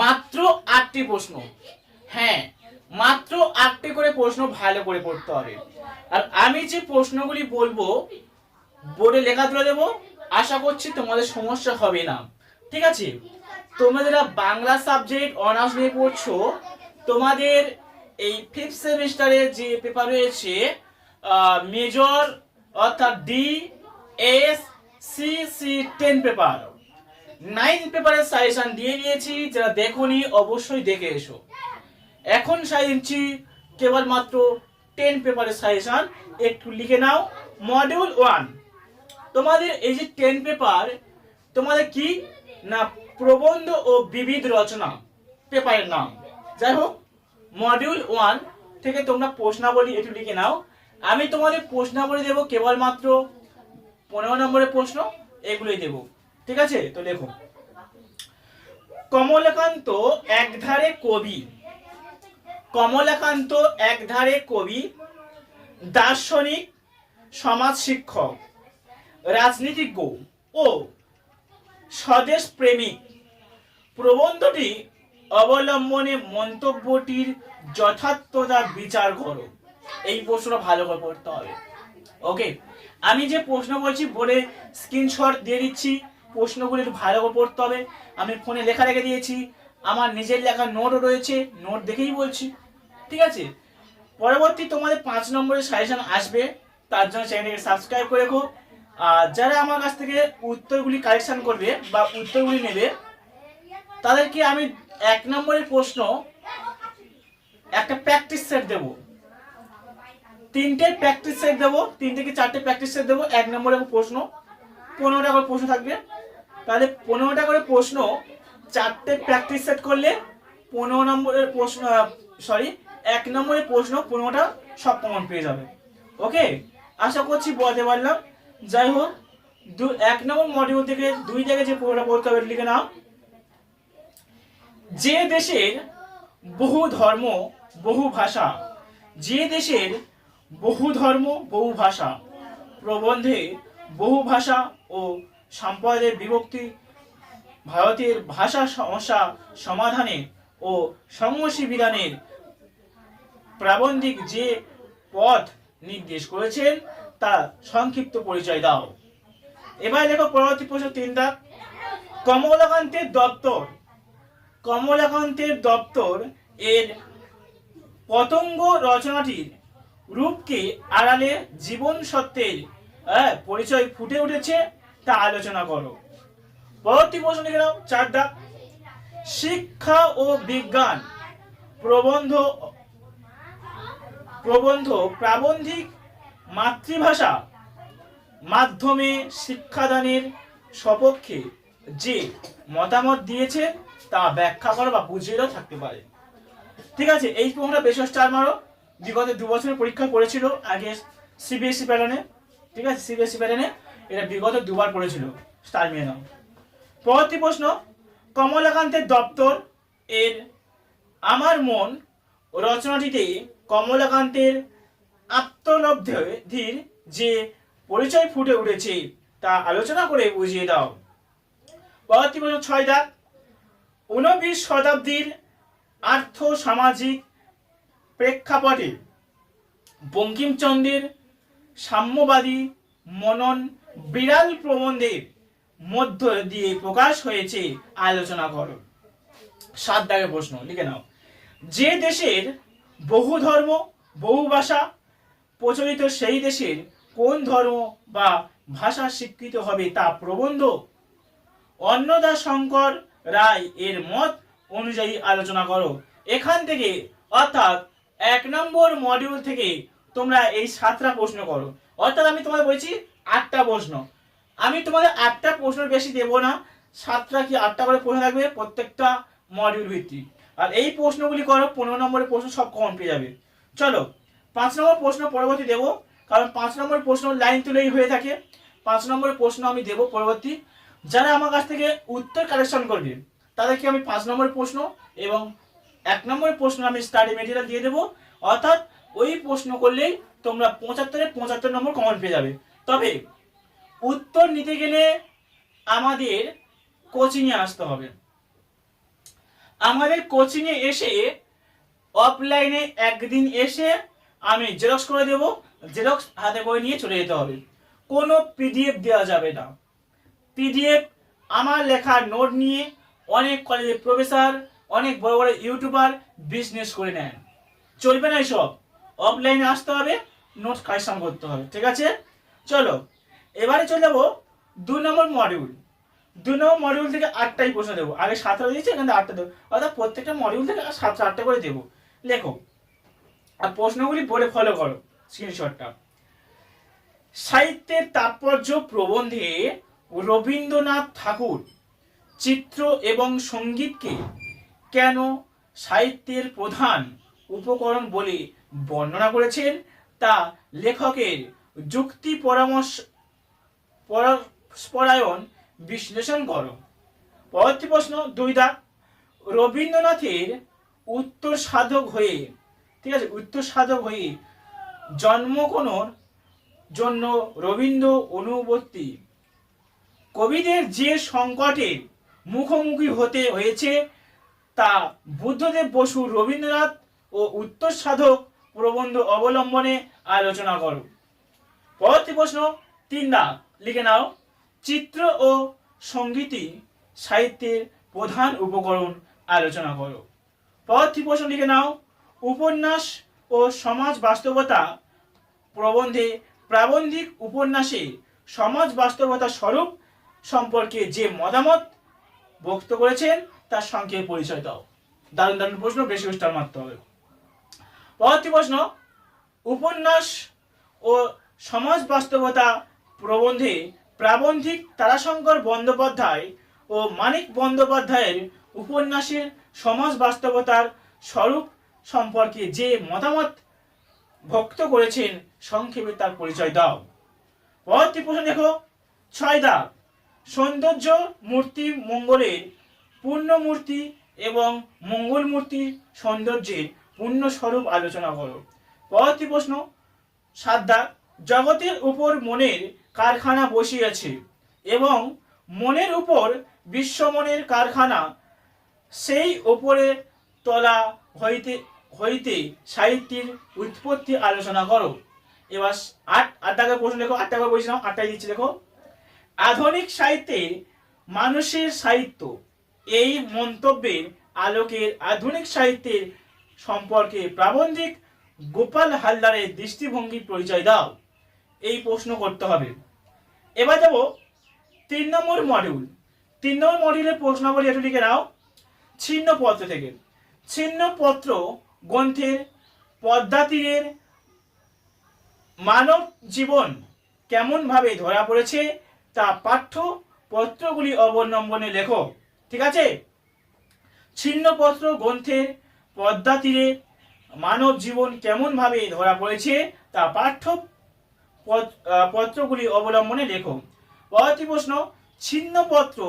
মাত্র আটটি প্রশ্ন। হ্যাঁ মাত্র আটটি করে প্রশ্ন ভালো করে পড়তে হবে। আর আমি যে প্রশ্নগুলি বলব, বোর্ডে লেখা তুলে দেবো, আশা করছি তোমাদের সমস্যা হবে না। ঠিক আছে? তোমরা বাংলা সাবজেক্ট অনার্স নিয়ে পড়ছো, তোমাদের এই ফিফথ সেমিস্টারে যে পেপার রয়েছে মেজর অর্থাৎ D S C C ten paper nine পেপারের সাজেশন দিয়ে দিয়েছি, যারা দেখোনি অবশ্যই দেখে এসো। এখন সাজিয়েছি কেবলমাত্র টেন পেপারের সাজেশন একটু লিখে নাও। মডিউল ওয়ান তোমাদের এই যে টেন পেপার তোমাদের কি? না, প্রবন্ধ ও বিবিধ রচনা পেপারের নাম। যাই হোক মডিউল ওয়ান থেকে তোমরা প্রশ্নাবলী একটু লিখে নাও। আমি তোমাদের প্রশ্নাবলী দেবো কেবলমাত্র পনেরো নম্বরের প্রশ্ন, এগুলোই দেবো। ঠিক আছে? তো দেখো কমলাকান্ত একধারে কবি। কমলাকান্ত একধারে কবি, দার্শনিক, সমাজ শিক্ষক, রাজনীতিজ্ঞ ও স্বদেশ প্রেমিক। প্রবন্ধটি অবলম্বনে মন্তব্যটির যথার্থতা বিচার করো। এই প্রশ্নটা ভালো করে পড়তে হবে। ওকে আমি যে প্রশ্ন বলছি বোর্ডে স্ক্রিনশট দিয়ে দিচ্ছি। প্রশ্নগুলি একটু ভালো করে পড়তে হবে। আমি ফোনে লেখা রেখে দিয়েছি। আমার নিজের লেখা নোটও রয়েছে। নোট দেখেই বলছি। ঠিক আছে? পরবর্তী তোমাদের পাঁচ নম্বরের সাজেশন আসবে। তার জন্য চ্যানেলটিকে সাবস্ক্রাইব করে রেখো। আর যারা আমার কাছ থেকে উত্তরগুলি কালেকশন করবে বা উত্তরগুলি নেবে, তাদেরকে আমি এক নম্বরের প্রশ্ন, একটা প্র্যাকটিস সেট দেবো। তিনটে প্র্যাকটিস সেট দেবো। তিনটে কি চারটে প্র্যাকটিস সেট দেবো? এক নম্বরের প্রশ্ন। পনেরোটা করে প্রশ্ন থাকবে। তাহলে পনেরোটা করে প্রশ্ন, চারটে প্র্যাকটিস সেট করলে পনেরো নম্বরের প্রশ্ন সরি এক নম্বরের প্রশ্ন পনেরোটা সব কমন পেয়ে যাবে। ওকে আশা করছি বলতে পারলাম। যাই হোক, দু, এক নম্বর মডিউল থেকে দুই থেকে যে পনেরোটা পড়তে হবে লিখে নাও। যে দেশের বহু ধর্ম, বহু ভাষা, যে দেশের বহু ধর্ম, বহু ভাষা, প্রবন্ধে বহু ভাষা ও সম্প্রদায়ের বিভক্তি ভারতের ভাষা সমস্যা সমাধানে ও সংঘর্ষী বিধানের প্রাবন্ধিক যে পথ নির্দেশ করেছেন তা সংক্ষিপ্ত পরিচয় দাও। এবার দেখো পরবর্তী প্রশ্ন তিনটা কমলাকান্তের দপ্তর কমলাকান্তের দপ্তর এর পতঙ্গ রচনাটির রূপকে আড়ালে জীবন হ্যাঁ, পরিচয় ফুটে উঠেছে। তা আলোচনা করো। পরবর্তী প্রশ্ন লিখে নাও চার দাগ শিক্ষা ও বিজ্ঞান প্রবন্ধ প্রবন্ধ প্রাবন্ধিক মাতৃভাষা মাধ্যমে শিক্ষাদানের সপক্ষে যে মতামত দিয়েছে তা ব্যাখ্যা করো বা বুঝিয়েও থাকতে পারে। ঠিক আছে, এই প্রশ্নটা বেশ স্টার মারো। বিগত দু বছরের পরীক্ষা করেছিল আগে সিবিএসসি প্যাটার্নে। ঠিক আছে সিবিএসসি প্যাটার্নে। এটা বিগত দুবার পড়েছিল, স্টার নাও। পরবর্তী প্রশ্ন, কমলাকান্তের দপ্তর এর আমার মন রচনাটিতে কমলাকান্তের আত্মলব্ধির যে পরিচয় ফুটে উঠেছে, তা আলোচনা করে বুঝিয়ে দাও। পরবর্তী প্রশ্ন, ছয় দাগ। ঊনবিশ শতাব্দীর আর্থ সামাজিক প্রেক্ষাপটে বঙ্কিমচন্দ্রের সাম্যবাদী মনন বিড়াল প্রবন্ধের মধ্য দিয়ে প্রকাশ হয়েছে, আলোচনা করো। সাত দাগের প্রশ্ন, লিখে নাও। যে দেশের বহু ধর্ম, বহু ভাষা প্রচলিত সেই দেশের কোন ধর্ম বা ভাষা স্বীকৃত হবে তা প্রবন্ধ অন্নদা শঙ্কর রায় এর মত অনুযায়ী আলোচনা করো। এখান থেকে, অর্থাৎ এক নম্বর মডিউল থেকে তোমরা এই সাতটা প্রশ্ন করো। অর্থাৎ আমি তোমায় বলছি আটটা প্রশ্ন। আমি তোমাদের আটটা প্রশ্নের বেশি দেবো না, সাতটা কি আটটা করে প্রশ্ন থাকবে প্রত্যেকটা মডিউল ভিত্তিক। আর এই প্রশ্নগুলি করো, পনেরো নম্বরের প্রশ্ন সব কমন পেয়ে যাবে। চলো, পাঁচ নম্বর প্রশ্ন পরবর্তী দেবো, কারণ পাঁচ নম্বর প্রশ্ন লাইন তুলেই হয়ে থাকে। পাঁচ নম্বরের প্রশ্ন আমি দেবো পরবর্তী। যারা আমার কাছ থেকে উত্তর কালেকশন করবে, তাদেরকে আমি পাঁচ নম্বরের প্রশ্ন এবং এক নম্বরের প্রশ্ন আমি স্টাডি মেটেরিয়াল দিয়ে দেবো। অর্থাৎ ওই প্রশ্ন করলেই তোমরা পঁচাত্তরে পঁচাত্তর নম্বর কমন পেয়ে যাবে। তবে উত্তর নিতে গেলে আমাদের কোচিংয়ে আসতে হবে। আমাদের কোচিংয়ে এসে অফলাইনে একদিন এসে আমি জেরক্স করে দেব জেরক্স হাতে করে নিয়ে চলে যেতে হবে। কোনো পিডিএফ দেওয়া যাবে না। পিডিএফ আমার লেখা নোট নিয়ে অনেক কলেজের প্রফেসর অনেক বড় বড় ইউটিউবার বিজনেস করে নেন। চলবে না এসব। অফলাইনে আসতে হবে নোট কালেকশন করতে হবে। ঠিক আছে? চলো, এবারে চলে যাব দু নম্বর মডিউল দু নম্বর মডিউল থেকে আটটাই প্রশ্ন দেবো। আগে সাতটা দিয়েছি, এখানে আটটা দেবো। অর্থাৎ প্রত্যেকটা মডিউল থেকে সাতটা, আটটা করে দেবো। লেখো। আর প্রশ্নগুলি বলে ফলো করো স্ক্রিনশটটা সাহিত্যের তাৎপর্য প্রবন্ধে রবীন্দ্রনাথ ঠাকুর চিত্র এবং সঙ্গীতকে কেন সাহিত্যের প্রধান উপকরণ বলে বর্ণনা করেছেন? তা লেখকের যুক্তি পরামর্শ পরা- পরায়ণ বিশ্লেষণ করো। পরবর্তী প্রশ্ন দুই দাগ রবীন্দ্রনাথের উত্তর সাধক হয়ে ঠিক আছে উত্তর সাধক হয়ে জন্মগ্রহণের জন্য রবীন্দ্র অনুবর্তী। কবিদের যে সংকটের মুখোমুখি হতে হয়েছে তা বুদ্ধদেব বসু রবীন্দ্রনাথ ও উত্তর সাধক প্রবন্ধ অবলম্বনে আলোচনা করো। পরবর্তী প্রশ্ন তিন দাগ। লিখে নাও। চিত্র ও সঙ্গীতই সাহিত্যের প্রধান উপকরণ আলোচনা করো। পরবর্তী প্রশ্ন লিখে নাও। উপন্যাস ও সমাজ বাস্তবতা প্রবন্ধে প্রাবন্ধিক উপন্যাসে সমাজ বাস্তবতা স্বরূপ সম্পর্কে যে মতামত ব্যক্ত করেছেন, তার সংক্ষেপে পরিচয় দাও। দারুণ দারুণ প্রশ্ন, বেশি স্টার মারতে হবে। পরবর্তী প্রশ্ন। উপন্যাস ও সমাজ বাস্তবতা প্রবন্ধে প্রাবন্ধিক তারাশঙ্কর বন্দ্যোপাধ্যায় ও মানিক বন্দ্যোপাধ্যায়ের উপন্যাসের সমাজ বাস্তবতার স্বরূপ সম্পর্কে যে মতামত ভক্ত করেছেন, সংক্ষেপে তার পরিচয় দাও। পরবর্তী প্রশ্ন দেখো ছয় দাগ সৌন্দর্য মূর্তি মঙ্গলের পূর্ণ মূর্তি এবং মঙ্গল মূর্তি সৌন্দর্যের পূর্ণস্বরূপ আলোচনা করো। পরবর্তী প্রশ্ন সাত দাগ জগতের উপর মনের কারখানা বসিয়েছে এবং মনের উপর বিশ্বমনের কারখানা, সেই ওপরে তলা হইতে হইতে সাহিত্যের উৎপত্তি আলোচনা করো। এবার আট আট টাকা প্রশ্ন লেখো, আট টাকা বলছিলাম আটটাই দিচ্ছি দেখো আধুনিক সাহিত্যের মানুষের সাহিত্য, এই মন্তব্যের আলোকের আধুনিক সাহিত্যের সম্পর্কে প্রাবন্ধিক গোপাল হালদারের দৃষ্টিভঙ্গি পরিচয় দাও। এই প্রশ্ন করতে হবে। এবার যাব তিন নম্বর মডিউল তিন নম্বর মডিউলের প্রশ্নাবলী একটু লিখে নাও। ছিন্নপত্র থেকে। ছিন্নপত্র গ্রন্থের পদ্মা তীরের মানব জীবন কেমনভাবে ধরা পড়েছে তা পাঠ্য পত্রগুলি অবলম্বনে লেখো, ঠিক আছে? ছিন্নপত্র গ্রন্থের পদ্মা তীরে মানব জীবন কেমনভাবে ধরা পড়েছে তা পাঠ্য পত্রগুলি অবলম্বনে লেখো। পরবর্তী প্রশ্ন, ছিন্নপত্র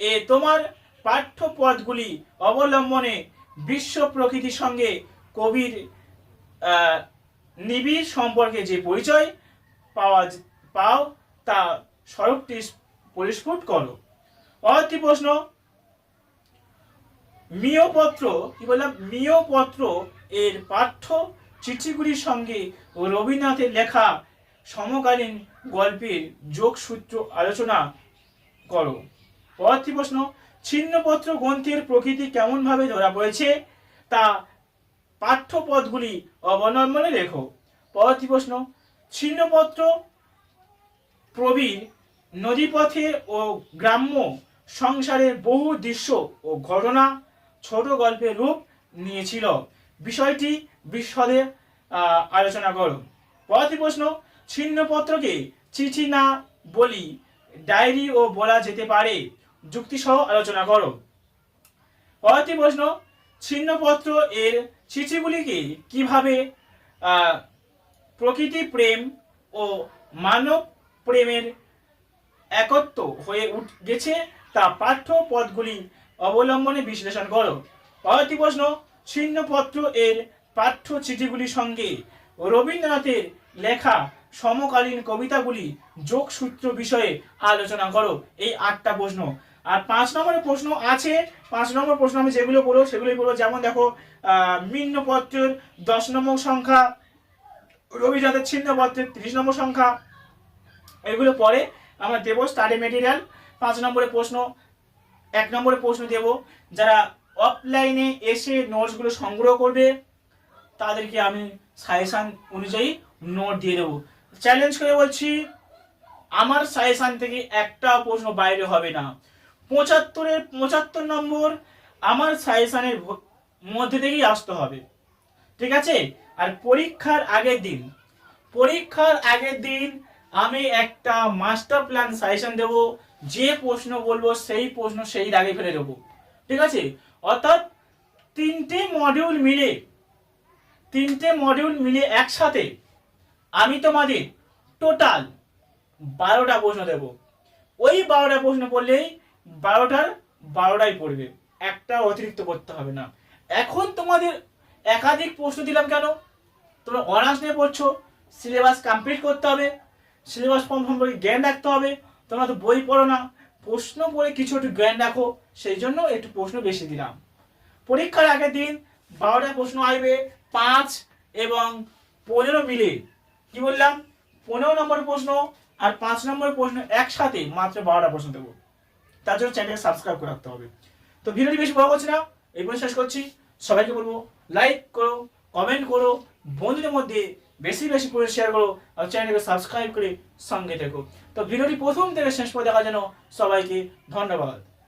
এ তোমার পাঠ্য পদগুলি অবলম্বনে বিশ্ব প্রকৃতির সঙ্গে কবির নিবিড় সম্পর্কে যে পরিচয় পাওয়া পাও তা স্বরূপটি পরিস্ফুট করো। পরবর্তী প্রশ্ন, মিয়পত্র, কি বললাম? মিয়পত্র এর পাঠ্য চিঠিগুলির সঙ্গে রবীন্দ্রনাথের লেখা সমকালীন গল্পের যোগসূত্র আলোচনা করো। পরবর্তী প্রশ্ন, ছিন্নপত্র গ্রন্থের প্রকৃতি কেমনভাবে ধরা পড়েছে? তা পাঠ্যপদগুলি অবলম্বনে লেখো। পরবর্তী প্রশ্ন, ছিন্নপত্র প্রবীর নদীপথে ও গ্রাম্য সংসারের বহু দৃশ্য ও ঘটনা ছোট গল্পের রূপ নিয়েছিল। বিষয়টি বিশদে আলোচনা করো। পরবর্তী প্রশ্ন ছিন্নপত্রকে চিঠি না বলি ডায়েরি ও বলা যেতে পারে। যুক্তিসহ আলোচনা করো। পরবর্তী প্রশ্ন ছিন্নপত্র এর চিঠিগুলিকে কীভাবে প্রকৃতি প্রেম ও মানব প্রেমের একত্ব হয়ে উঠ, গেছে তা পাঠ্য পদগুলি অবলম্বনে বিশ্লেষণ করো। পরবর্তী প্রশ্ন ছিন্নপত্র এর পাঠ্য চিঠিগুলির সঙ্গে রবীন্দ্রনাথের লেখা সমকালীন কবিতাগুলি যোগসূত্র বিষয়ে আলোচনা করো। এই আটটা প্রশ্ন। আর পাঁচ নম্বরের প্রশ্ন আছে। পাঁচ নম্বর প্রশ্ন আমি যেগুলো বলব সেগুলোই বলব। যেমন দেখো আহ, মিন্নপত্রের দশ নম্বর সংখ্যা রবিজাতের ছিন্নপত্রের ত্রিশ নম্বর সংখ্যা এগুলো পরে আমরা দেবো স্টাডি মেটেরিয়াল পাঁচ নম্বরের প্রশ্ন এক নম্বরের প্রশ্ন দেব যারা অফলাইনে এসে নোটসগুলো সংগ্রহ করবে তাদেরকে আমি সাজেশান অনুযায়ী নোট দিয়ে দেবো। চ্যালেঞ্জ করে বলছি, আমার সাজেশান থেকে একটা প্রশ্ন বাইরে হবে না। পঁচাত্তরের, পঁচাত্তর নম্বর আমার সাজেশানের মধ্যে থেকেই আসতে হবে। ঠিক আছে? আর পরীক্ষার আগের দিন, পরীক্ষার আগের দিন আমি একটা মাস্টার প্ল্যান সাজেশন দেব। যে প্রশ্ন বলব, সেই প্রশ্ন সেই দাগে ফেলে দেবো। ঠিক আছে? অর্থাৎ তিনটে মডিউল মিলে, তিনটে মডিউল মিলে একসাথে আমি তোমাদের টোটাল বারোটা প্রশ্ন দেব। ওই বারোটা প্রশ্ন পড়লেই বারোটার বারোটাই পড়বে। একটা অতিরিক্ত করতে হবে না। এখন তোমাদের একাধিক প্রশ্ন দিলাম কেন? তোমরা অনার্স নিয়ে পড়ছো সিলেবাস কমপ্লিট করতে হবে সিলেবাস সম্পর্কে জ্ঞান রাখতে হবে, তোমরা তো বই পড়ো না। প্রশ্ন পড়ে কিছু একটু জ্ঞান রাখো, সেই জন্য একটু প্রশ্ন বেশি দিলাম। পরীক্ষার আগের দিন বারোটা প্রশ্ন আসবে, পাঁচ এবং পনেরো মিলে। কি বললাম? পনেরো নম্বর প্রশ্ন আর পাঁচ নম্বর প্রশ্ন একসাথে মাত্র বারোটা প্রশ্ন দেবো। তার জন্য চ্যানেলকে সাবস্ক্রাইব করে রাখতে হবে। তো ভিডিওটি বেশি বড় করছি না, এই পর্যন্ত শেষ করছি। সবাইকে বলব লাইক করো কমেন্ট করো, বন্ধুদের মধ্যে বেশি বেশি করে শেয়ার করো আর চ্যানেলকে সাবস্ক্রাইব করে সঙ্গে থেকো। তো ভিডিওটি প্রথম থেকে শেষ পর্যন্ত দেখার জন্য সবাইকে ধন্যবাদ।